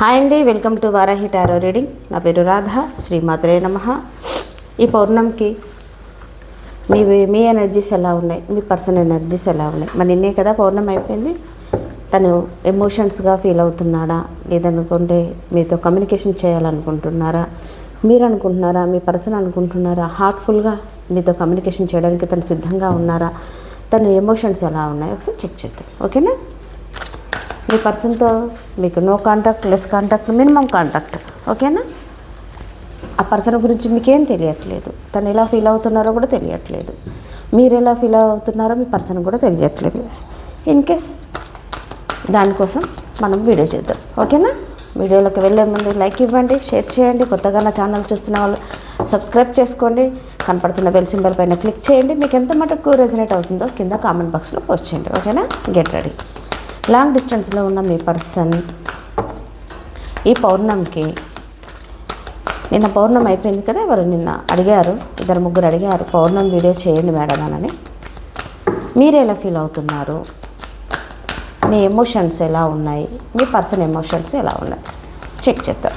Hi అండి welcome to Varahi tarot reading. నా పేరు రాధ శ్రీమాత్రే నమ. ఈ పౌర్ణమికి మీ మీ ఎనర్జీస్ ఎలా ఉన్నాయి? మీ పర్సనల్ ఎనర్జీస్ ఎలా ఉన్నాయి? మరి నిన్నే కదా పౌర్ణమి అయిపోయింది. తను ఎమోషన్స్గా ఫీల్ అవుతున్నాడా? లేదనుకుంటే మీతో కమ్యూనికేషన్ చేయాలనుకుంటున్నారా? మీరు అనుకుంటున్నారా మీ పర్సన్ అనుకుంటున్నారా? హార్ట్ఫుల్గా మీతో కమ్యూనికేషన్ చేయడానికి తను సిద్ధంగా ఉన్నారా? తను ఎమోషన్స్ ఎలా ఉన్నాయి? ఒకసారి చెక్ చేద్దాం. ఓకేనా? మీ పర్సన్తో మీకు no contact less contact minimum contact. ఓకేనా? ఆ పర్సన్ గురించి మీకేం తెలియట్లేదు. తను ఎలా ఫీల్ అవుతున్నారో కూడా తెలియట్లేదు. మీరు ఎలా ఫీల్ అవుతున్నారో మీ పర్సన్ కూడా తెలియట్లేదు. ఇన్ కేస్ దానికోసం మనం వీడియో చేద్దాం. ఓకేనా? వీడియోలోకి వెళ్ళే ముందు లైక్ ఇవ్వండి షేర్ చేయండి. కొత్తగా నా ఛానల్ చూస్తున్న వాళ్ళు సబ్స్క్రైబ్ చేసుకోండి. కనపడుతున్న బెల్ సింబల్ పైన క్లిక్ చేయండి. మీకు ఎంత మటుకు రెజినేట్ అవుతుందో కింద కామెంట్ బాక్స్లో పోస్ట్ చేయండి. ఓకేనా? Get ready. లాంగ్ డిస్టెన్స్లో ఉన్న మీ పర్సన్ ఈ పౌర్ణమికి నిన్న పౌర్ణమి అయిపోయింది కదా ఎవరు నిన్న అడిగారు ఇద్దరు ముగ్గురు అడిగారు పౌర్ణమి వీడియో చేయండి మేడం అని మీరు ఎలా ఫీల్ అవుతున్నారు? మీ ఎమోషన్స్ ఎలా ఉన్నాయి? మీ పర్సన్ ఎమోషన్స్ ఎలా ఉన్నాయి? చెక్ చేద్దాం.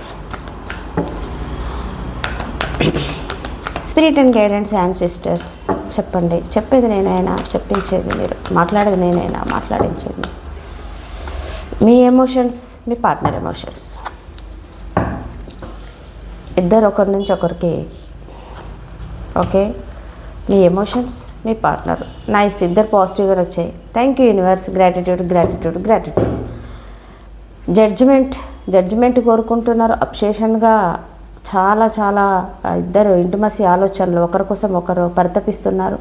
Spirit and guidance ancestors sisters చెప్పండి. చెప్పేది నేనైనా చెప్పించేది మీరు. మాట్లాడేది నేనైనా మాట్లాడించేది. మీరు. మీ ఎమోషన్స్ మీ పార్ట్నర్ ఎమోషన్స్ ఇద్దరు ఒకరి నుంచి ఒకరికి ఓకే మీ ఎమోషన్స్ మీ పార్ట్నర్ నైస్ ఇద్దరు పాజిటివ్గా వచ్చాయి. Thank you universe gratitude gratitude gratitude judgement judgement కోరుకుంటున్నారు. అప్షేషన్గా చాలా చాలా ఇద్దరు ఇంటిమసీ ఆలోచనలు ఒకరి కోసం ఒకరు పరితపిస్తున్నారు.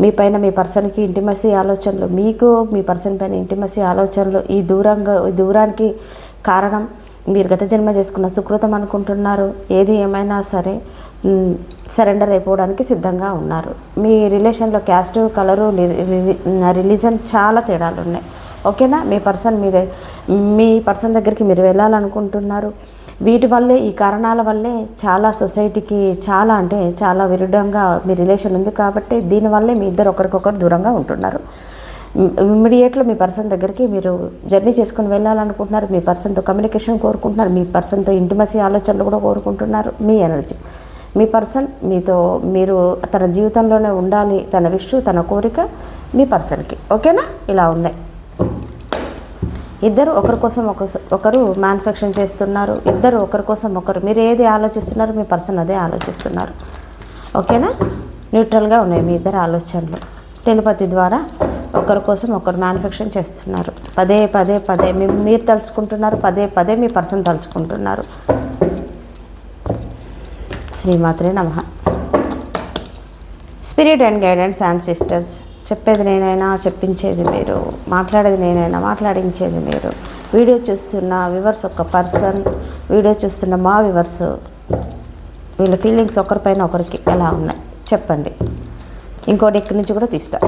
మీ పైన మీ పర్సన్కి ఇంటిమసీ ఆలోచనలు మీకు మీ పర్సన్ పైన ఇంటిమసీ ఆలోచనలు ఈ దూరంగా దూరానికి కారణం. మీరు గత జన్మ చేసుకున్న సుకృతం అనుకుంటున్నారు. ఏది ఏమైనా సరే సరెండర్ అయిపోవడానికి సిద్ధంగా ఉన్నారు. మీ రిలేషన్లో క్యాస్ట్ కలరు రిలీజన్ చాలా తేడాలు ఉన్నాయి. ఓకేనా? మీ పర్సన్ మీద మీ పర్సన్ దగ్గరికి మీరు వెళ్ళాలనుకుంటున్నారు. వీటి వల్లే ఈ కారణాల వల్లే చాలా సొసైటీకి చాలా అంటే చాలా విరుద్ధంగా మీ రిలేషన్ ఉంది కాబట్టి దీనివల్లే మీ ఇద్దరు ఒకరికొకరు దూరంగా ఉంటున్నారు. ఇమ్మీడియట్లో మీ పర్సన్ దగ్గరికి మీరు జర్నీ చేసుకుని వెళ్ళాలనుకుంటున్నారు మీ పర్సన్తో కమ్యూనికేషన్ కోరుకుంటున్నారు మీ పర్సన్తో ఇంటిమసీ ఆలోచనలు కూడా కోరుకుంటున్నారు మీ ఎనర్జీ. మీ పర్సన్ మీతో మీరు తన జీవితంలోనే ఉండాలి తన విష్ తన కోరిక మీ పర్సన్కి. ఓకేనా? ఇలా ఉన్నాయి. ఇద్దరు ఒకరి కోసం ఒకరు మ్యానుఫ్యాక్చరింగ్ చేస్తున్నారు. ఇద్దరు ఒకరి కోసం ఒకరు. మీరు ఏది ఆలోచిస్తున్నారు మీ పర్సన్ అదే ఆలోచిస్తున్నారు. ఓకేనా? న్యూట్రల్గా ఉన్నాయి మీ ఇద్దరు ఆలోచనలు. టెలిపతి ద్వారా ఒకరి కోసం ఒకరు మ్యానుఫ్యాక్చరింగ్ చేస్తున్నారు. పదే పదే పదే. మీ మీరు తలుచుకుంటున్నారు పదే పదే మీ పర్సన్ తలుచుకుంటున్నారు. శ్రీమాత్రే నమ. Spirit and guidance and sisters చెప్పేది నేనైనా చెప్పించేది మీరు మాట్లాడేది నేనైనా మాట్లాడించేది మీరు. వీడియో చూస్తున్న వివర్స్ ఒక పర్సన్ వీడియో చూస్తున్న మా వివర్స్ వీళ్ళ ఫీలింగ్స్ ఒకరిపైన ఒకరికి ఎలా ఉన్నాయి? చెప్పండి. ఇంకోటి ఇక్కడి నుంచి కూడా తీస్తా.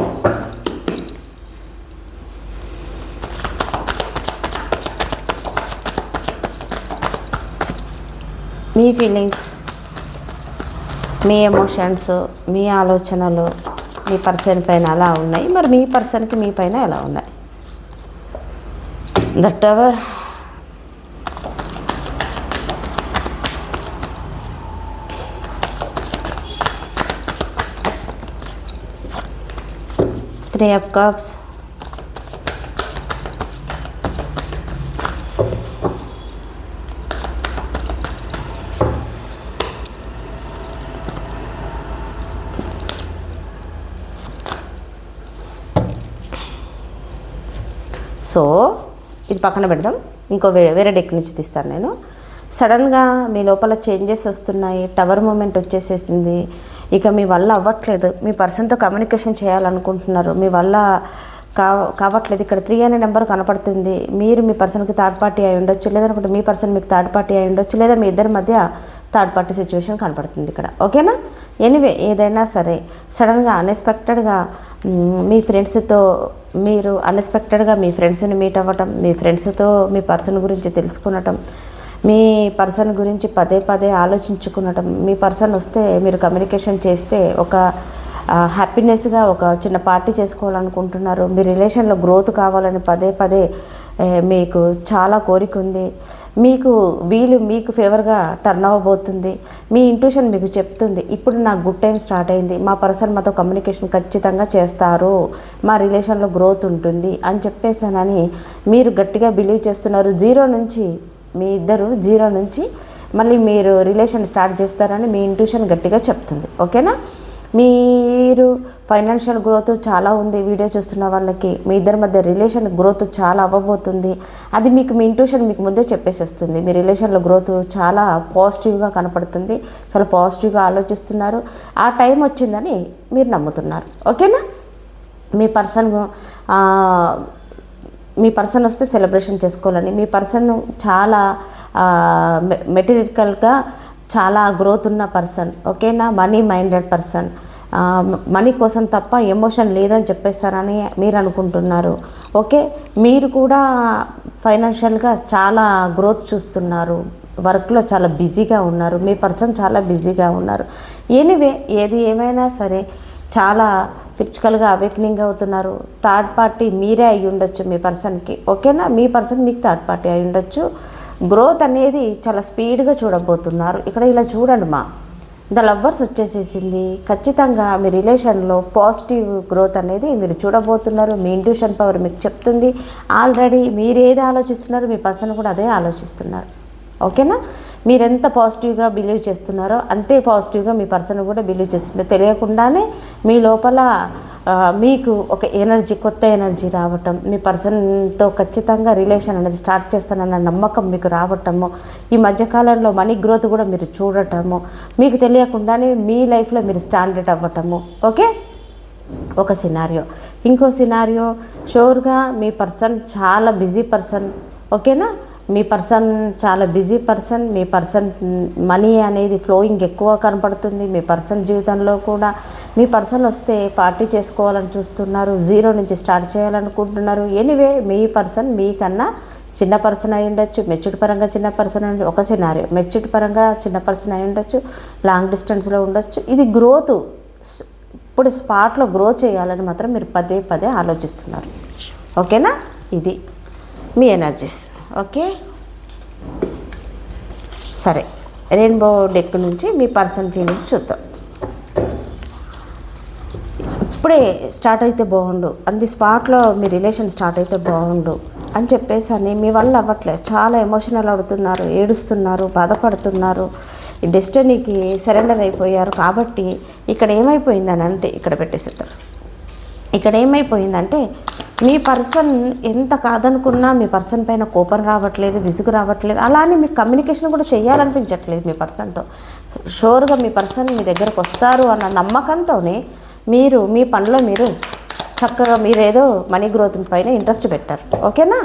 మీ ఫీలింగ్స్ మీ ఎమోషన్స్ మీ ఆలోచనలు మీ పర్సన్ పైన అలా ఉన్నాయి. మరి మీ పర్సన్కి మీ పైన ఎలా ఉన్నాయి? The tower three of cups so ఇది పక్కన పెడదాం. ఇంకో వేరే వేరే డెక్ నుంచి తీస్తాను నేను. సడన్గా మీ లోపల చేంజెస్ వస్తున్నాయి టవర్ మూమెంట్ వచ్చేసేసింది ఇక మీ వల్ల అవ్వట్లేదు మీ పర్సన్తో కమ్యూనికేషన్ చేయాలనుకుంటున్నారు మీ వల్ల కా కావట్లేదు ఇక్కడ త్రీ అనే నెంబర్ కనపడుతుంది మీరు మీ పర్సన్కి థర్డ్ పార్టీ అయి ఉండొచ్చు లేదనుకుంటే మీ పర్సన్ మీకు థర్డ్ పార్టీ అయి ఉండొచ్చు లేదా మీ ఇద్దరి మధ్య థర్డ్ పార్టీ సిచ్యువేషన్ కనపడుతుంది ఇక్కడ. ఓకేనా? ఎనీవే ఏదైనా సరే సడన్గా అన్ఎక్స్పెక్టెడ్గా మీ ఫ్రెండ్స్తో మీరు అన్ఎక్స్పెక్టెడ్గా మీ ఫ్రెండ్స్ని మీట్ అవ్వటం మీ ఫ్రెండ్స్తో మీ పర్సన్ గురించి తెలుసుకునటం మీ పర్సన్ గురించి పదే పదే ఆలోచించుకునటం మీ పర్సన్ వస్తే మీరు కమ్యూనికేషన్ చేస్తే ఒక హ్యాపీనెస్గా ఒక చిన్న పార్టీ చేసుకోవాలనుకుంటున్నారు మీ రిలేషన్లో గ్రోత్ కావాలని పదే పదే మీకు చాలా కోరిక ఉంది. మీకు వీలు మీకు ఫేవర్గా టర్న్ అవ్వబోతుంది. మీ ఇంట్యూషన్ మీకు చెప్తుంది. ఇప్పుడు నాకు గుడ్ టైం స్టార్ట్ అయింది. మా పర్సన్ మాతో కమ్యూనికేషన్ ఖచ్చితంగా చేస్తారు. మా రిలేషన్లో గ్రోత్ ఉంటుంది అని చెప్పేసానని మీరు గట్టిగా బిలీవ్ చేస్తున్నారు. జీరో నుంచి మీ ఇద్దరు జీరో నుంచి మళ్ళీ మీరు రిలేషన్ స్టార్ట్ చేస్తారని మీ ఇంట్యూషన్ గట్టిగా చెప్తుంది. ఓకేనా మీరు ఫైనాన్షియల్ గ్రోత్ చాలా ఉంది. వీడియో చూస్తున్న వాళ్ళకి మీ ఇద్దరి మధ్య రిలేషన్ గ్రోత్ చాలా అవ్వబోతుంది. అది మీకు మీ ఇంట్యూషన్ మీకు ముందే చెప్పేసేస్తుంది. మీ రిలేషన్లో గ్రోత్ చాలా పాజిటివ్గా కనపడుతుంది. చాలా పాజిటివ్గా ఆలోచిస్తున్నారు. ఆ టైం వచ్చిందని మీరు నమ్ముతున్నారు. ఓకేనా? మీ పర్సన్ మీ పర్సన్ వస్తే సెలబ్రేషన్ చేసుకోవాలని మీ పర్సన్ చాలా మెటీరియల్గా చాలా గ్రోత్ ఉన్న పర్సన్ ఓకేనా? Money minded person. మనీ కోసం తప్ప ఎమోషన్ లేదని చెప్పేస్తారని మీరు అనుకుంటున్నారు. ఓకే? మీరు కూడా ఫైనాన్షియల్గా చాలా గ్రోత్ చూస్తున్నారు. వర్క్లో చాలా బిజీగా ఉన్నారు. మీ పర్సన్ చాలా బిజీగా ఉన్నారు. ఎనీవే ఏది ఏమైనా సరే చాలా ఫిజికల్గా అవేక్నింగ్ అవుతున్నారు. థర్డ్ పార్టీ మీరే అయి ఉండొచ్చు మీ పర్సన్కి. ఓకేనా? మీ పర్సన్ మీకు థర్డ్ పార్టీ అయి ఉండొచ్చు. గ్రోత్ అనేది చాలా స్పీడ్గా చూడబోతున్నారు. ఇక్కడ ఇలా చూడండి మా. ద లవ్వర్స్ వచ్చేసేసింది. ఖచ్చితంగా మీ రిలేషన్లో పాజిటివ్ గ్రోత్ అనేది మీరు చూడబోతున్నారు. మీ ఇంట్యూషన్ పవర్ మీకు చెప్తుంది. ఆల్రెడీ మీరు ఏది ఆలోచిస్తున్నారు మీ పర్సన్ కూడా అదే ఆలోచిస్తున్నారు. ఓకేనా? మీరు ఎంత పాజిటివ్గా బిలీవ్ చేస్తున్నారో అంతే పాజిటివ్గా మీ పర్సన్ కూడా బిలీవ్ చేస్తుంటే తెలియకుండానే మీ లోపల మీకు ఒక ఎనర్జీ కొత్త ఎనర్జీ రావటం మీ పర్సన్తో ఖచ్చితంగా రిలేషన్ అనేది స్టార్ట్ చేస్తానన్న నమ్మకం మీకు రావటము ఈ మధ్యకాలంలో మనీ గ్రోత్ కూడా మీరు చూడటము మీకు తెలియకుండానే మీ లైఫ్లో మీరు స్టాండర్డ్ అవ్వటము ఓకే ఒక సినారియో ఇంకో సినారియో షూర్గా మీ పర్సన్ చాలా బిజీ పర్సన్ ఓకేనా మీ పర్సన్ చాలా బిజీ పర్సన్ మీ పర్సన్ మనీ అనేది ఫ్లోయింగ్ ఎక్కువ కనపడుతుంది మీ పర్సన్ జీవితంలో కూడా మీ పర్సన్ వస్తే పార్టీ చేసుకోవాలని చూస్తున్నారు జీరో నుంచి స్టార్ట్ చేయాలనుకుంటున్నారు. ఎనీవే మీ పర్సన్ మీకన్నా చిన్న పర్సన్ అయి ఉండొచ్చు మెచ్యూర్ పరంగా చిన్న పర్సన్ అయి ఒక సినారీ మెచ్యూర్ పరంగా చిన్న పర్సన్ అయి ఉండొచ్చు లాంగ్ డిస్టెన్స్లో ఉండొచ్చు. ఇది గ్రోత్ ఇప్పుడు స్పాట్లో గ్రో చేయాలని మాత్రం మీరు పదే పదే ఆలోచిస్తున్నారు. ఓకేనా? ఇది మీ ఎనర్జీస్ ఓకే? సరే. రెయిన్బో డెక్ నుంచి మీ పర్సన్ ఫీలింగ్స్ చూద్దాం. ఇప్పుడే స్టార్ట్ అయితే బాగుండు. అంది స్పాట్లో మీ రిలేషన్ స్టార్ట్ అయితే బాగుండు. అని చెప్పేసి అని మీ వల్ల అవ్వట్లేదు చాలా ఎమోషనల్ అవుతున్నారు ఏడుస్తున్నారు బాధపడుతున్నారు. ఈ డెస్టినీకి సరెండర్ అయిపోయారు కాబట్టి ఇక్కడ ఏమైపోయిందని అంటే ఇక్కడ పెట్టేసేస్తారు ఇక్కడ ఏమైపోయిందంటే మీ పర్సన్ ఎంత కాదనుకున్నా మీ పర్సన్ పైన కోపం రావట్లేదు విసుగు రావట్లేదు అలానే మీకు కమ్యూనికేషన్ కూడా చేయాలనిపించట్లేదు మీ పర్సన్తో. షోర్గా మీ పర్సన్ మీ దగ్గరకు వస్తారు అన్న నమ్మకంతోనే మీరు మీ పనిలో మీరు చక్కగా మీరు ఏదో మనీ గ్రోత్ పైన ఇంట్రెస్ట్ పెట్టారు. ఓకేనా?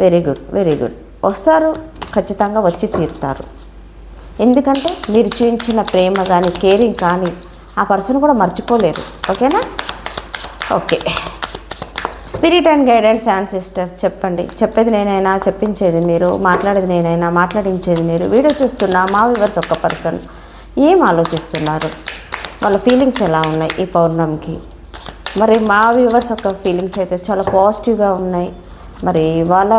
Very good very good. వస్తారు ఖచ్చితంగా వచ్చి తీరుతారు. ఎందుకంటే మీరు చూపించిన ప్రేమ కానీ కేరింగ్ కానీ ఆ పర్సన్ కూడా మర్చిపోలేరు. ఓకేనా? Okay. Spirit and guidance ancestor sisters చెప్పండి. చెప్పేది నేనైనా చెప్పించేది మీరు మాట్లాడేది నేనైనా మాట్లాడించేది మీరు. వీడియో చూస్తున్న మా వివర్స్ ఒక పర్సన్ ఏం ఆలోచిస్తున్నారు? వాళ్ళ ఫీలింగ్స్ ఎలా ఉన్నాయి ఈ పౌర్ణమికి? మరి మా వ్యూవర్స్ యొక్క ఫీలింగ్స్ అయితే చాలా పాజిటివ్గా ఉన్నాయి. మరి వాళ్ళ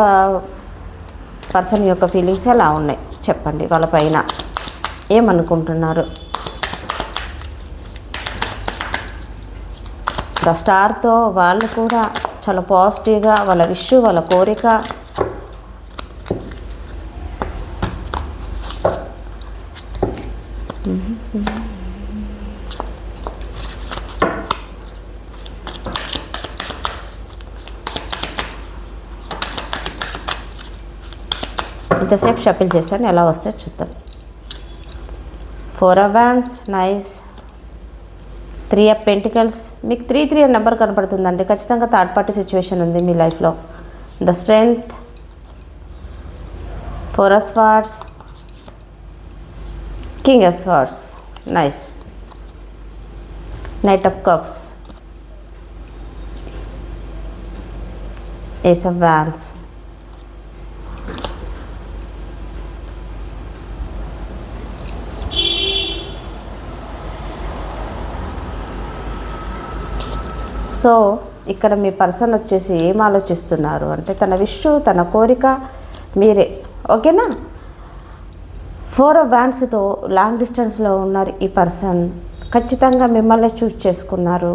పర్సన్ యొక్క ఫీలింగ్స్ ఎలా ఉన్నాయి? చెప్పండి వాళ్ళ పైన. ఏమనుకుంటున్నారు? ద స్టార్తో వాళ్ళు కూడా చాలా పాజిటివ్గా వాళ్ళ విష్ వాళ్ళ కోరిక. ఇంతసేపు షఫిల్ చేశాను. ఎలా వస్తే చూద్దాం. Four of wands nice three of pentacles. మీకు త్రీ త్రీ అని నెంబర్ కనపడుతుందండి. ఖచ్చితంగా థర్డ్ పార్టీ సిచ్యువేషన్ ఉంది మీ లైఫ్లో. The strength four swords king swords. Nice. Knight of cups. Ace of wands so ఇక్కడ మీ పర్సన్ వచ్చేసి ఏం ఆలోచిస్తున్నారు? అంటే తన విష్ తన కోరిక మీరే. ఓకేనా? ఫోర్ ఆఫ్ వ్యాన్స్తో లాంగ్ డిస్టెన్స్లో ఉన్నారు ఈ పర్సన్. ఖచ్చితంగా మిమ్మల్ని చూస్ చేసుకున్నారు.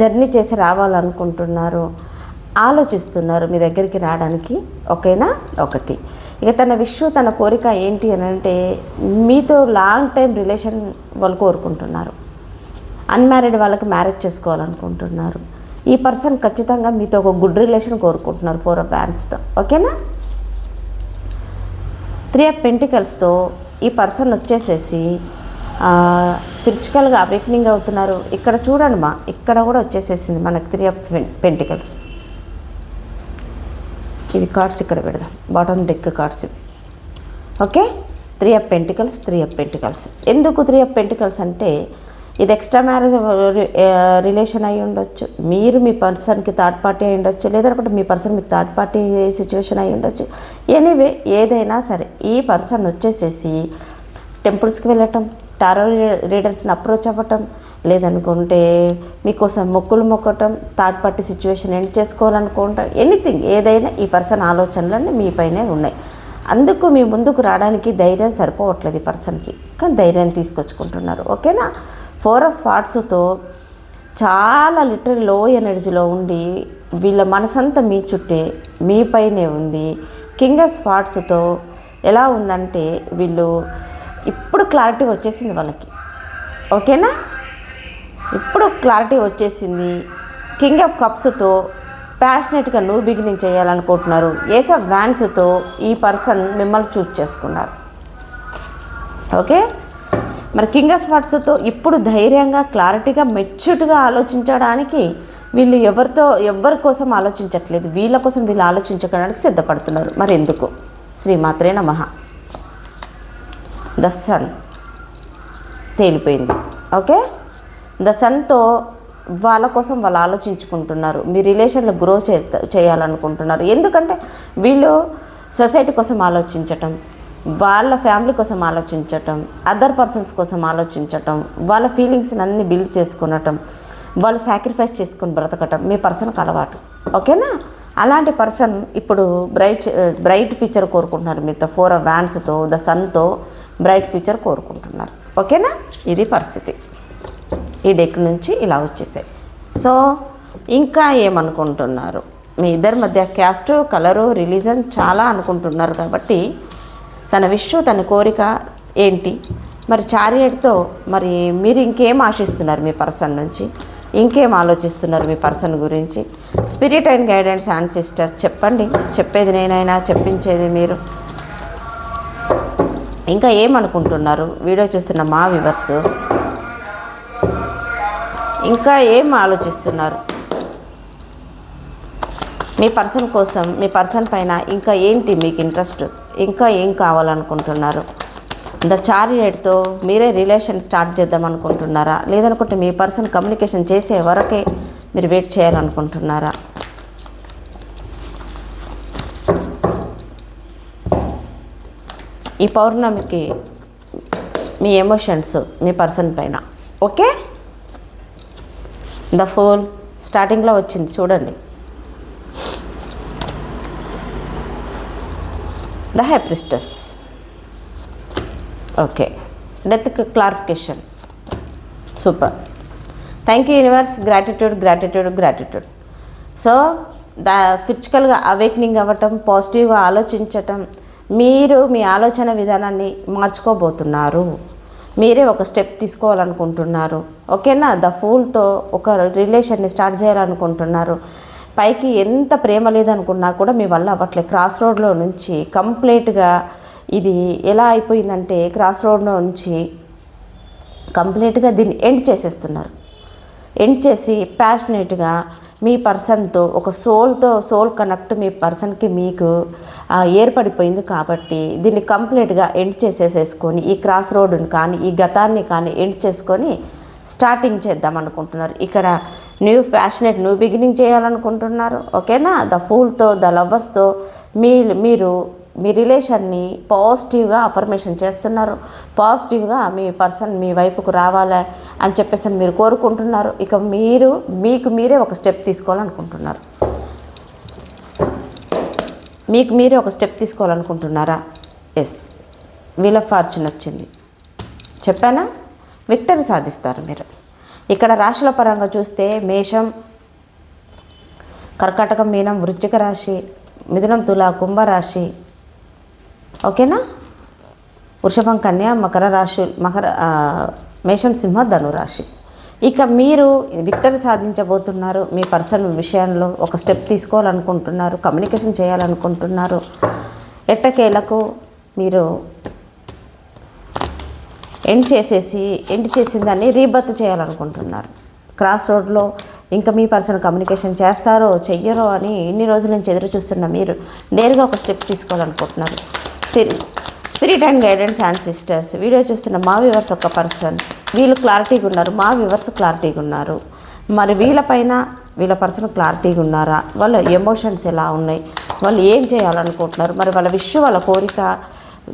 జర్నీ చేసి రావాలనుకుంటున్నారు. ఆలోచిస్తున్నారు మీ దగ్గరికి రావడానికి. ఓకేనా? ఒకటి. ఇక తన విష్ తన కోరిక ఏంటి అని అంటే మీతో లాంగ్ టైం రిలేషన్ వాళ్ళు కోరుకుంటున్నారు. అన్మ్యారీడ్ వాళ్ళకి మ్యారేజ్ చేసుకోవాలనుకుంటున్నారు. ఈ పర్సన్ ఖచ్చితంగా మీతో ఒక గుడ్ రిలేషన్ కోరుకుంటున్నారు ఫోర్ ఆఫ్ బ్యాన్స్తో ఓకేనా? త్రీ ఆఫ్ పెంటికల్స్తో ఈ పర్సన్ వచ్చేసేసి ఫిజికల్గా అవేక్నింగ్ అవుతున్నారు. ఇక్కడ చూడండి మా ఇక్కడ కూడా వచ్చేసేసింది మనకు త్రీ ఆఫ్ పెంటికల్స్. ఇవి కార్డ్స్ ఇక్కడ పెడదాం. బాటమ్ డెక్ కార్డ్స్ ఇవి. Okay? Three of pentacles three of pentacles. ఎందుకు త్రీ ఆఫ్ పెంటికల్స్ అంటే ఇది ఎక్స్ట్రా మ్యారేజ్ రిలేషన్ అయి ఉండొచ్చు. మీరు మీ పర్సన్కి థర్డ్ పార్టీ అయి ఉండొచ్చు లేదనుకుంటే మీ పర్సన్ మీకు థర్డ్ పార్టీ సిచ్యువేషన్ అయి ఉండొచ్చు. ఎనీవే ఏదైనా సరే ఈ పర్సన్ వచ్చేసేసి టెంపుల్స్కి వెళ్ళటం టారో రీడర్స్ని అప్రోచ్ అవ్వటం లేదనుకుంటే మీకోసం మొక్కులు మొక్కటం థర్డ్ పార్టీ సిచ్యువేషన్ ఎండ్ చేసుకోవాలనుకుంటాం ఎనీథింగ్ ఏదైనా ఈ పర్సన్ ఆలోచనలన్నీ మీపైనే ఉన్నాయి. అందుకు మీ ముందుకు రావడానికి ధైర్యం సరిపోవట్లేదు ఈ పర్సన్కి కానీ ధైర్యం తీసుకొచ్చుకుంటున్నారు. ఓకేనా ఫోరస్ ఆఫ్ చాలా లిటర్లో ఎనర్జీలో ఉండి వీళ్ళ మనసంతా మీ చుట్టే మీపైనే ఉంది. కింగ్ ఫాట్స్తో ఎలా ఉందంటే వీళ్ళు ఇప్పుడు క్లారిటీ వచ్చేసింది వాళ్ళకి. ఓకేనా? ఇప్పుడు క్లారిటీ వచ్చేసింది. కింగ్ ఆఫ్ కప్స్తో ప్యాషనెట్గా నువ్వు బిగినింగ్ చేయాలనుకుంటున్నారు. ఏస్ ఆఫ్ వ్యాన్స్తో ఈ పర్సన్ మిమ్మల్ని చూస్ చేసుకున్నారు. ఓకే? మరి కింగ్ ఆఫ్ స్వాట్స్తో ఇప్పుడు ధైర్యంగా క్లారిటీగా మెచ్యూర్డ్గా ఆలోచించడానికి వీళ్ళు ఎవరితో ఎవరి కోసం ఆలోచించట్లేదు. వీళ్ళ కోసం వీళ్ళు ఆలోచించడానికి సిద్ధపడుతున్నారు. మరి ఎందుకు? శ్రీమాత్రే నమ. ద సన్ తేలిపోయింది. ఓకే? ద సన్తో వాళ్ళ కోసం వాళ్ళు ఆలోచించుకుంటున్నారు. మీ రిలేషన్లో గ్రో చే చేయాలనుకుంటున్నారు. ఎందుకంటే వీళ్ళు సొసైటీ కోసం ఆలోచించటం వాళ్ళ ఫ్యామిలీ కోసం ఆలోచించటం అదర్ పర్సన్స్ కోసం ఆలోచించటం వాళ్ళ ఫీలింగ్స్ని అన్ని బిల్డ్ చేసుకునటం వాళ్ళు సాక్రిఫైస్ చేసుకొని బ్రతకటం మీ పర్సన్కి అలవాటు. ఓకేనా అలాంటి పర్సన్ ఇప్పుడు బ్రైట్ బ్రైట్ ఫ్యూచర్ కోరుకుంటున్నారు. మీతో ఫోర్ ఆఫ్ వ్యాన్స్తో ద సన్తో బ్రైట్ ఫ్యూచర్ కోరుకుంటున్నారు. ఓకేనా ఇది పరిస్థితి. ఈ డెక్ నుంచి ఇలా వచ్చేసాయి. సో ఇంకా ఏమనుకుంటున్నారు? మీ ఇద్దరి మధ్య క్యాస్ట్ కలరు రిలీజన్ చాలా అనుకుంటున్నారు కాబట్టి తన విష్ తన కోరిక ఏంటి? మరి చారియట్తో మరి మీరు ఇంకేం ఆశిస్తున్నారు మీ పర్సన్ నుంచి? ఇంకేం ఆలోచిస్తున్నారు మీ పర్సన్ గురించి? Spirit and guidance and sister చెప్పండి. చెప్పేది నేనైనా చెప్పించేది మీరు. ఇంకా ఏమనుకుంటున్నారు? వీడియో చూస్తున్న మా వివర్స్ ఇంకా ఏం ఆలోచిస్తున్నారు? మీ పర్సన్ కోసం మీ పర్సన్ పైన ఇంకా ఏంటి మీకు ఇంట్రెస్ట్? ఇంకా ఏం కావాలనుకుంటున్నారు? ద చారియట్తో మీరే రిలేషన్ స్టార్ట్ చేద్దాం అనుకుంటున్నారా? లేదనుకుంటే మీ పర్సన్ కమ్యూనికేషన్ చేసే వరకే మీరు వెయిట్ చేయాలనుకుంటున్నారా? ఈ పౌర్ణమికి మీ ఎమోషన్స్ మీ పర్సన్ పైన ఓకే? ద ఫోన్ స్టార్టింగ్లో వచ్చింది చూడండి. The high priestess okay death clarification super thank you universe gratitude gratitude gratitude so the ఫిజికల్గా అవేక్నింగ్ అవ్వటం పాజిటివ్గా ఆలోచించటం మీరు మీ ఆలోచన విధానాన్ని మార్చుకోబోతున్నారు. మీరే ఒక స్టెప్ తీసుకోవాలనుకుంటున్నారు. ఓకేనా ద ఫూల్తో ఒక రిలేషన్ని స్టార్ట్ చేయాలనుకుంటున్నారు. పైకి ఎంత ప్రేమ లేదనుకున్నా కూడా మీ వల్ల అవ్వట్లేదు క్రాస్ రోడ్లో నుంచి కంప్లీట్గా ఇది ఎలా అయిపోయిందంటే క్రాస్ రోడ్లో నుంచి కంప్లీట్గా దీన్ని ఎండ్ చేసేస్తున్నారు. ఎండ్ చేసి ప్యాషనేట్గా మీ పర్సన్తో ఒక సోల్తో సోల్ కనెక్ట్ మీ పర్సన్కి మీకు ఏర్పడిపోయింది కాబట్టి దీన్ని కంప్లీట్గా ఎండ్ చేసేసేసుకొని ఈ క్రాస్ రోడ్డుని కానీ ఈ గతాన్ని కానీ ఎండ్ చేసుకొని స్టార్టింగ్ చేద్దాం అనుకుంటున్నారు. ఇక్కడ న్యూ ప్యాషనెట్ న్యూ బిగినింగ్ చేయాలనుకుంటున్నారు. ఓకేనా? ద ఫూల్తో ద లవర్స్తో మీ మీరు మీ రిలేషన్ని పాజిటివ్గా అఫర్మేషన్ చేస్తున్నారు. పాజిటివ్గా మీ పర్సన్ మీ వైపుకు రావాలి అని చెప్పేసి మీరు కోరుకుంటున్నారు. ఇక మీరు మీకు మీరే ఒక స్టెప్ తీసుకోవాలనుకుంటున్నారు. మీకు మీరే ఒక స్టెప్ తీసుకోవాలనుకుంటున్నారా? ఎస్ వీల్ ఆఫ్ ఫార్చ్యూన్ వచ్చింది. చెప్పానా? విక్టరీ సాధిస్తారు మీరు. ఇక్కడ రాశుల పరంగా చూస్తే మేషం కర్కాటకం మీనం వృశ్చిక రాశి మిథునం తుల కుంభరాశి ఓకేనా వృషభం కన్య మకర రాశి మకర మేషం సింహ ధను రాశి. ఇక మీరు విక్టరీ సాధించబోతున్నారు. మీ పర్సన్ విషయంలో ఒక స్టెప్ తీసుకోవాలనుకుంటున్నారు కమ్యూనికేషన్ చేయాలనుకుంటున్నారు. ఎట్టకేలకు మీరు ఎండ్ చేసేసి ఎండ్ చేసిన దాన్ని రీబర్త్ చేయాలనుకుంటున్నారు. క్రాస్ రోడ్లో ఇంకా మీ పర్సన్ కమ్యూనికేషన్ చేస్తారో చెయ్యరో అని ఇన్ని రోజుల నుంచి ఎదురు చూస్తున్న మీరు నేరుగా ఒక step తీసుకోవాలనుకుంటున్నారు. Spirit- spirit and guidance and sisters video చూస్తున్న మా వ్యూవర్స్ ఒక పర్సన్. వీళ్ళు క్లారిటీగా ఉన్నారు మా వ్యూవర్స్ క్లారిటీగా ఉన్నారు. మరి వీళ్ళపైన వీళ్ళ పర్సన్ క్లారిటీగా ఉన్నారా? వాళ్ళ ఎమోషన్స్ ఎలా ఉన్నాయి? వాళ్ళు ఏం చేయాలనుకుంటున్నారు? మరి వాళ్ళ విష్ వాళ్ళ కోరిక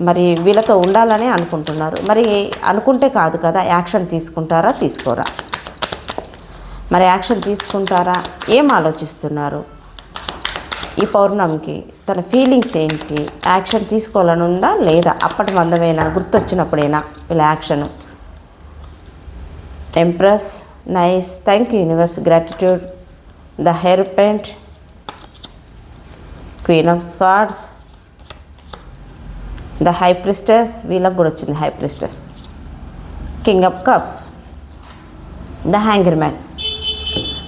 మరి వీళ్ళతో ఉండాలని అనుకుంటున్నారు. మరి అనుకుంటే కాదు కదా యాక్షన్ తీసుకుంటారా తీసుకోరా? మరి యాక్షన్ తీసుకుంటారా? ఏం ఆలోచిస్తున్నారు? ఈ పౌర్ణమికి తన ఫీలింగ్స్ ఏంటి? యాక్షన్ తీసుకోవాలని ఉందా లేదా అప్పటి మందమైనా గుర్తొచ్చినప్పుడైనా వీళ్ళ action? Empress nice thank you universe gratitude the hierophant queen of swords the high priestess వీళ్ళకి కూడా వచ్చింది high priestess king of cups the hanger man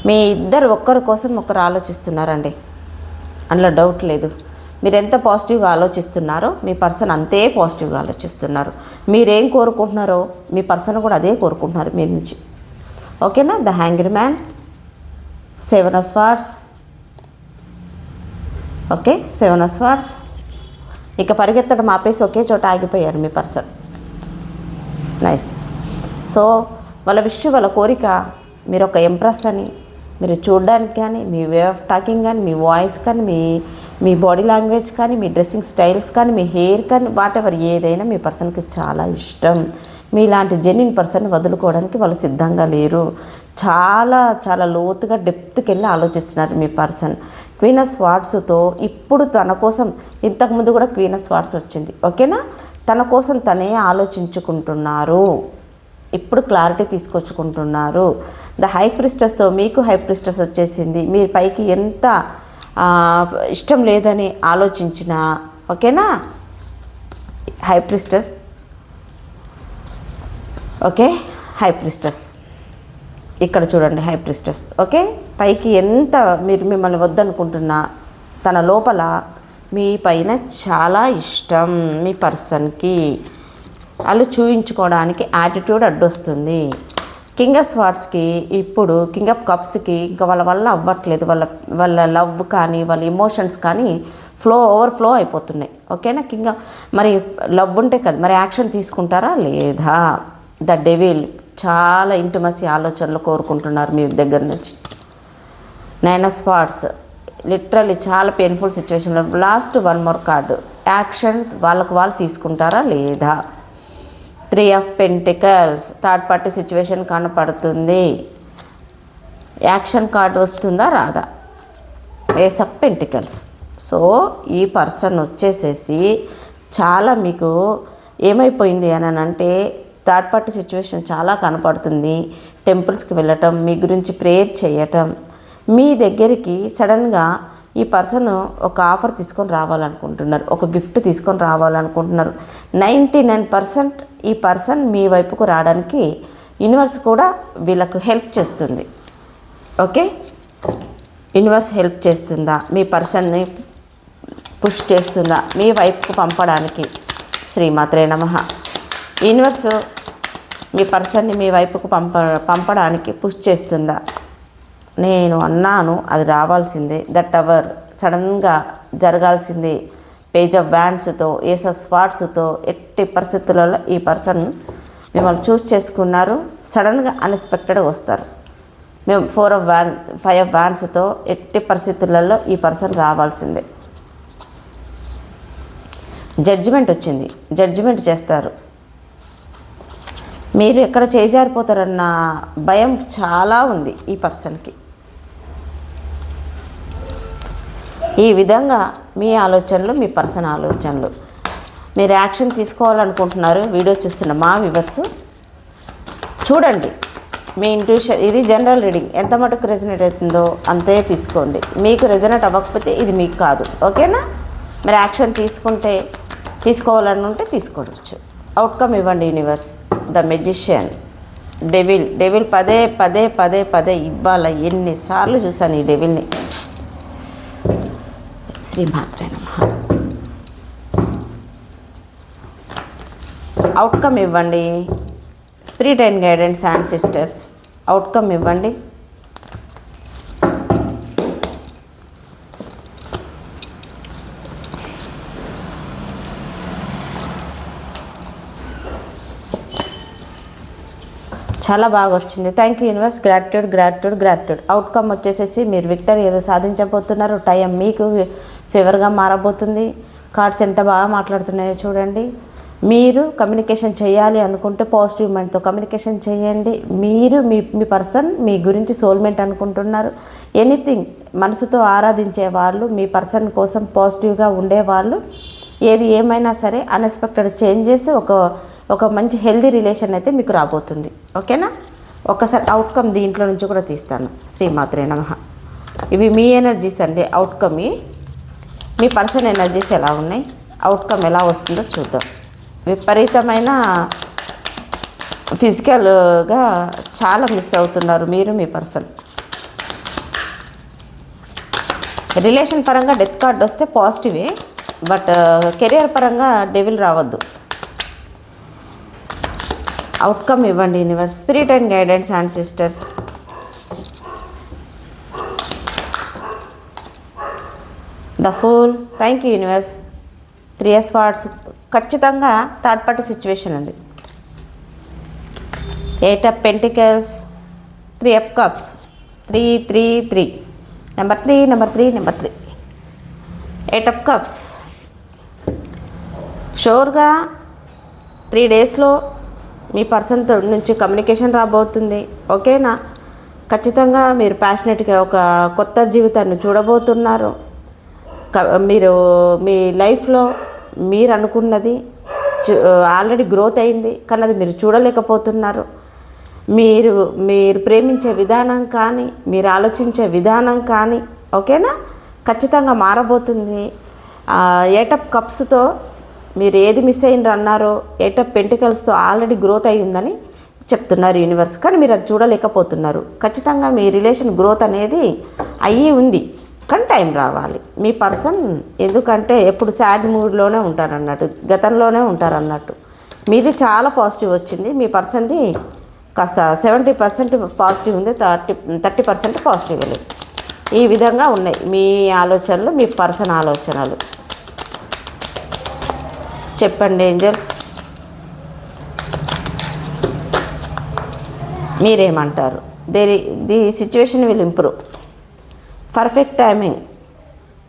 మీ ఇద్దరు ఒక్కరి కోసం ఒకరు ఆలోచిస్తున్నారండి. అందులో డౌట్ లేదు. మీరు ఎంత పాజిటివ్గా ఆలోచిస్తున్నారో మీ పర్సన్ అంతే పాజిటివ్గా ఆలోచిస్తున్నారు. మీరేం కోరుకుంటున్నారో మీ పర్సన్ కూడా అదే కోరుకుంటున్నారు మీ నుంచి. ఓకేనా the hanger man seven of swords okay seven of swords ఇక పరిగెత్తడం ఆపేసి ఒకే చోట ఆగిపోయారు మీ పర్సన్. నైస్. సో వాళ్ళ విష్ వాళ్ళ కోరిక మీరు ఒక ఎంప్రెస్ అని మీరు చూడడానికి కానీ మీ వే ఆఫ్ టాకింగ్ కానీ మీ వాయిస్ కానీ మీ మీ బాడీ లాంగ్వేజ్ కానీ మీ డ్రెస్సింగ్ స్టైల్స్ కానీ మీ హెయిర్ కానీ వాట్ ఎవర్ ఏదైనా మీ పర్సన్కి చాలా ఇష్టం. మీలాంటి జెన్యున్ పర్సన్ వదులుకోవడానికి వాళ్ళు సిద్ధంగా లేరు. చాలా చాలా లోతుగా డెప్త్కి వెళ్ళి ఆలోచిస్తున్నారు మీ పర్సన్. క్వీనస్ వార్డ్స్తో ఇప్పుడు తన కోసం ఇంతకుముందు కూడా క్వీనస్ వార్డ్స్ వచ్చింది ఓకేనా? తన కోసం తనే ఆలోచించుకుంటున్నారు. ఇప్పుడు క్లారిటీ తీసుకొచ్చుకుంటున్నారు. ద హై ప్రిస్టస్తో మీకు హై ప్రిస్టస్ వచ్చేసింది. మీ పైకి ఎంత ఇష్టం లేదని ఆలోచించిన ఓకేనా? High priestess okay? High priestess ఇక్కడ చూడండి హై ప్రిస్టెస్ ఓకే పైకి ఎంత మీరు మిమ్మల్ని వద్దనుకుంటున్నా తన లోపల మీ పైన చాలా ఇష్టం మీ పర్సన్కి. వాళ్ళు చూయించుకోవడానికి యాటిట్యూడ్ అడ్డొస్తుంది. కింగ్ ఆఫ్ స్వార్ట్స్కి ఇప్పుడు కింగ్ ఆఫ్ కప్స్కి ఇంకా వాళ్ళ వల్ల అవ్వట్లేదు. వాళ్ళ వాళ్ళ లవ్ కానీ వాళ్ళ ఎమోషన్స్ కానీ ఫ్లో ఓవర్ఫ్లో అయిపోతున్నాయి. ఓకేనా కింగ్ ఆఫ్ మరి లవ్ ఉంటే కదా మరి యాక్షన్ తీసుకుంటారా? లేదా? ద డెవిల్ చాలా ఇంటిమసి ఆలోచనలు కోరుకుంటున్నారు మీ దగ్గర నుంచి. నైన్ ఆఫ్ స్పాట్స్ లిటరలీ చాలా పెయిన్ఫుల్ సిచ్యువేషన్లో last one more card. Action వాళ్ళకు వాళ్ళు తీసుకుంటారా లేదా? Three of pentacles third party situation కనపడుతుంది. యాక్షన్ కార్డు వస్తుందా రాదా? Ace of pentacles. సో ఈ పర్సన్ వచ్చేసేసి చాలా మీకు ఏమైపోయింది అని అంటే థర్డ్ పార్టీ సిచ్యువేషన్ చాలా కనపడుతుంది. టెంపుల్స్కి వెళ్ళటం మీ గురించి ప్రేయర్ చేయటం. మీ దగ్గరికి సడన్గా ఈ పర్సన్ ఒక ఆఫర్ తీసుకొని రావాలనుకుంటున్నారు. ఒక గిఫ్ట్ తీసుకొని రావాలనుకుంటున్నారు. నైంటీ నైన్ పర్సెంట్ ఈ పర్సన్ మీ వైపుకు రావడానికి యూనివర్స్ కూడా వీళ్ళకు హెల్ప్ చేస్తుంది. ఓకే? యూనివర్స్ హెల్ప్ చేస్తుందా? మీ పర్సన్ని పుష్ చేస్తుందా? మీ వైపుకు పంపడానికి. శ్రీమాత్రే నమ. యూనివర్స్ మీ పర్సన్ని మీ వైపుకు పంప పంపడానికి పుష్ చేస్తుందా? నేను అన్నాను అది రావాల్సిందే. దట్ అవర్ సడన్గా జరగాల్సిందే. పేజ్ ఆఫ్ బ్యాండ్స్తో ఏస్ ఆఫ్ స్పాట్స్తో ఎట్టి పరిస్థితులలో ఈ పర్సన్ మిమ్మల్ని చూస్ చేసుకున్నారు. సడన్గా అన్ఎక్స్పెక్టెడ్గా వస్తారు. మేము four of wand five of వ్యాన్స్తో ఎట్టి పరిస్థితులలో ఈ పర్సన్ రావాల్సిందే. జడ్జిమెంట్ వచ్చింది. జడ్జిమెంట్ చేస్తారు. మీరు ఎక్కడ చేజారిపోతారన్న భయం చాలా ఉంది ఈ పర్సన్కి. ఈ విధంగా మీ ఆలోచనలు మీ పర్సన్ ఆలోచనలు. మీరు యాక్షన్ తీసుకోవాలనుకుంటున్నారు వీడియో చూస్తున్న మా వివర్స్ చూడండి మీ ఇంట్యూషన్ ఇది జనరల్ రీడింగ్. ఎంత మటుకు రెజనేట్ అవుతుందో అంతే తీసుకోండి. మీకు రెజనేట్ అవ్వకపోతే ఇది మీకు కాదు. ఓకేనా? మీరు యాక్షన్ తీసుకుంటే తీసుకోవాలని ఉంటే తీసుకోవచ్చు. అవుట్కమ్ ఇవ్వండి universe the magician devil devil పదే పదే పదే పదే ఇవ్వాల. ఎన్నిసార్లు చూశాను ఈ డెవిల్ని శ్రీమాత్రే నమ. అవుట్కమ్ ఇవ్వండి. Spirit and guidance and sisters outcome ఇవ్వండి. చాలా బాగా వచ్చింది. Thank you universe gratitude gratitude gratitude outcome వచ్చేసేసి మీరు విక్టరీ ఏదో సాధించబోతున్నారు. టైం మీకు ఫేవర్గా మారబోతుంది. కార్డ్స్ ఎంత బాగా మాట్లాడుతున్నాయో చూడండి. మీరు కమ్యూనికేషన్ చేయాలి అనుకుంటే పాజిటివ్ మైండ్తో కమ్యూనికేషన్ చేయండి. మీరు మీ మీ పర్సన్ మీ గురించి సోల్మెంట్ అనుకుంటున్నారు. ఎనీథింగ్ మనసుతో ఆరాధించే వాళ్ళు మీ పర్సన్ కోసం పాజిటివ్గా ఉండేవాళ్ళు ఏది ఏమైనా సరే అన్ఎక్స్పెక్టెడ్ చేంజెస్ ఒక ఒక మంచి హెల్దీ రిలేషన్ అయితే మీకు రాబోతుంది. ఓకేనా? ఒకసారి అవుట్కమ్ దీంట్లో నుంచి కూడా తీస్తాను. శ్రీమాత్రే నమ. ఇవి మీ ఎనర్జీస్ అండి. అవుట్కమ్ మీ పర్సన్ ఎనర్జీస్ ఎలా ఉన్నాయి? అవుట్కమ్ ఎలా వస్తుందో చూద్దాం. విపరీతమైన ఫిజికల్గా చాలా మిస్ అవుతున్నారు మీరు మీ పర్సన్. రిలేషన్ పరంగా డెత్ కార్డ్ వస్తే పాజిటివే. బట్ కెరియర్ పరంగా డెవిల్ రావద్దు. అవుట్కమ్ ఇవ్వండి universe spirit and guidance and sisters the fool thank you universe three years wards ఖచ్చితంగా థర్డ్ పార్టీ సిచ్యువేషన్ ఉంది. Eight of pentacles three of cups three three three number three number three number three eight of cups షోర్గా three డేస్లో మీ పర్సన్తో నుంచి communication రాబోతుంది ఓకేనా? ఖచ్చితంగా మీరు ప్యాషనెట్గా ఒక కొత్త జీవితాన్ని చూడబోతున్నారు. క- మీరు మీ లైఫ్లో మీరు అనుకున్నది ఆల్రెడీ గ్రోత్ అయింది కానీ అది మీరు చూడలేకపోతున్నారు. మీరు మీరు ప్రేమించే విధానం కానీ మీరు ఆలోచించే విధానం కానీ ఓకేనా? ఖచ్చితంగా మారబోతుంది. ఏటప్ కప్స్తో మీరు ఏది మిస్ అయినరు అన్నారో ఏటప్ పెంటికల్స్తో ఆల్రెడీ గ్రోత్ అయి ఉందని చెప్తున్నారు యూనివర్స్ కానీ మీరు అది చూడలేకపోతున్నారు. ఖచ్చితంగా మీ రిలేషన్ గ్రోత్ అనేది అయ్యి ఉంది. కానీ టైం రావాలి. మీ పర్సన్ ఎందుకంటే ఎప్పుడు సాడ్ మూడ్లోనే ఉంటారన్నట్టు గతంలోనే ఉంటారన్నట్టు. మీది చాలా పాజిటివ్ వచ్చింది. మీ పర్సన్ది కాస్త సెవెంటీ పర్సెంట్ పాజిటివ్ ఉంది. థర్టీ థర్టీ పర్సెంట్ పాజిటివ్ లేదు. ఈ విధంగా ఉన్నాయి మీ ఆలోచనలు మీ పర్సన్ ఆలోచనలు. చెప్పండి ఏంజల్స్? మీరేమంటారు? There the situation will improve. Perfect timing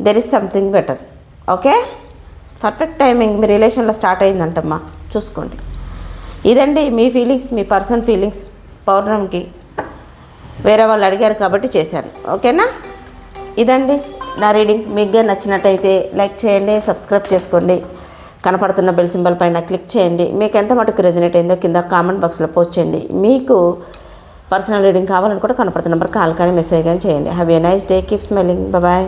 there is something better. Okay? Perfect timing మీ రిలేషన్లో స్టార్ట్ అయిందంటమ్మా. చూసుకోండి. ఇదండి మీ ఫీలింగ్స్ మీ పర్సన్ ఫీలింగ్స్ పౌర్ణమికి వేరే వాళ్ళు అడిగారు కాబట్టి చేశాను. ఓకేనా? ఇదండి నా రీడింగ్. మీకు నచ్చినట్టయితే లైక్ చేయండి సబ్స్క్రైబ్ చేసుకోండి. కనపడుతున్న బెల్ సింబల్ పైన క్లిక్ చేయండి. మీకు ఎంత మటుకు రెజినేట్ అయిందో కింద కామెంట్ బాక్స్లో పోస్ట్ చేయండి. మీకు పర్సనల్ రీడింగ్ కావాలని కూడా కనపడుతున్న నెంబర్ కాల్ కానీ మెసేజ్ కానీ చేయండి. Have a nice day keep smiling bye